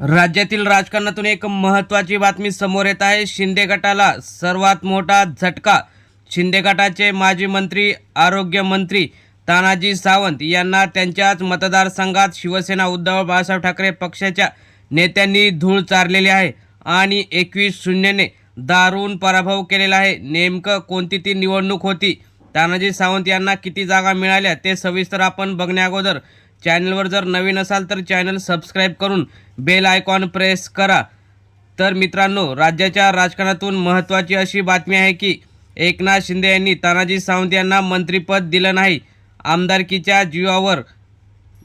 राज्यातील राजकारणातून एक महत्त्वाची बातमी समोर येत आहे. शिंदे गटाला सर्वात मोठा झटका. शिंदे गटाचे माजी मंत्री आरोग्यमंत्री तानाजी सावंत यांना त्यांच्याच मतदारसंघात शिवसेना उद्धव बाळासाहेब ठाकरे पक्षाच्या नेत्यांनी धूळ चारलेली आहे आणि एकवीस शून्यने दारुण पराभव केलेला आहे. नेमकं कोणती ती निवडणूक होती? तानाजी सावंत यांना किती जागा मिळाल्या ते सविस्तर आपण बघण्याअगोदर चॅनलवर जर नवीन असाल तर चॅनल सबस्क्राईब करून बेल आयकॉन प्रेस करा. तर मित्रांनो राज्याच्या राजकारणातून महत्त्वाची अशी बातमी आहे की एकनाथ शिंदे यांनी तानाजी सावंत यांना मंत्रिपद दिलं नाही. आमदारकीच्या जीवावर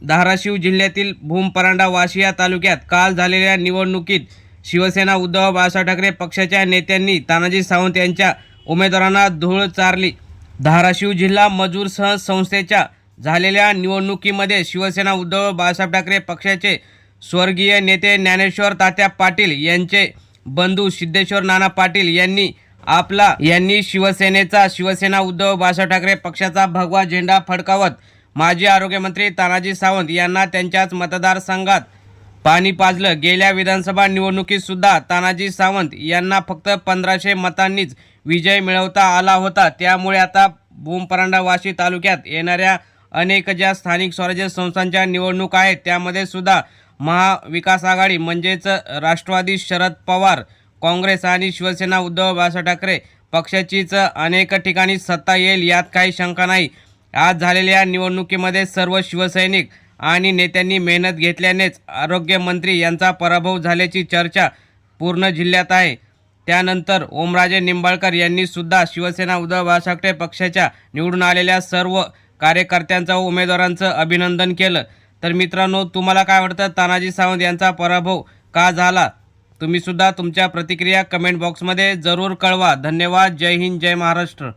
धाराशिव जिल्ह्यातील भूमपरांडा वाशी या तालुक्यात काल झालेल्या निवडणुकीत शिवसेना उद्धव बाळासाहेब ठाकरे पक्षाच्या नेत्यांनी तानाजी सावंत यांच्या उमेदवारांना धूळ चारली. धाराशिव जिल्हा मजूर सह संस्थेच्या झालेल्या निवडणुकीमध्ये शिवसेना उद्धव बाळासाहेब ठाकरे पक्षाचे स्वर्गीय नेते ज्ञानेश्वर तात्या पाटील यांचे बंधू सिद्धेश्वर नाना पाटील यांनी आपला यांनी शिवसेनेचा शिवसेना उद्धव बाळासाहेब ठाकरे पक्षाचा भगवा झेंडा फडकावत माजी आरोग्यमंत्री तानाजी सावंत यांना त्यांच्याच मतदारसंघात पाणी पाजलं. गेल्या विधानसभा निवडणुकीतसुद्धा तानाजी सावंत यांना फक्त पंधराशे मतांनीच विजय मिळवता आला होता. त्यामुळे आता भूमपरांडा वाशी तालुक्यात येणाऱ्या अनेक ज्या स्थानिक स्वराज्य संस्थांच्या निवडणूक आहेत त्यामध्ये सुद्धा महाविकास आघाडी म्हणजेच राष्ट्रवादी शरद पवार काँग्रेस आणि शिवसेना उद्धव बाळासाहेब ठाकरे पक्षाचीच अनेक ठिकाणी सत्ता येईल यात काही शंका नाही. आज झालेल्या निवडणुकीमध्ये सर्व शिवसैनिक आणि नेत्यांनी मेहनत घेतल्यानेच आरोग्यमंत्री यांचा पराभव झाल्याची चर्चा पूर्ण जिल्ह्यात आहे. त्यानंतर ओमराजे निंबाळकर यांनी सुद्धा शिवसेना उद्धव बाळासाहेब ठाकरे पक्षाच्या निवडून आलेल्या सर्व कार्यकर्त्यांचं व उमेदवारांचं अभिनंदन केलं. तर मित्रांनो तुम्हाला काय वाटतं? तानाजी सावंत यांचा पराभव का झाला? तुम्हीसुद्धा तुमच्या प्रतिक्रिया कमेंट बॉक्समध्ये जरूर कळवा. धन्यवाद. जय हिंद जय महाराष्ट्र.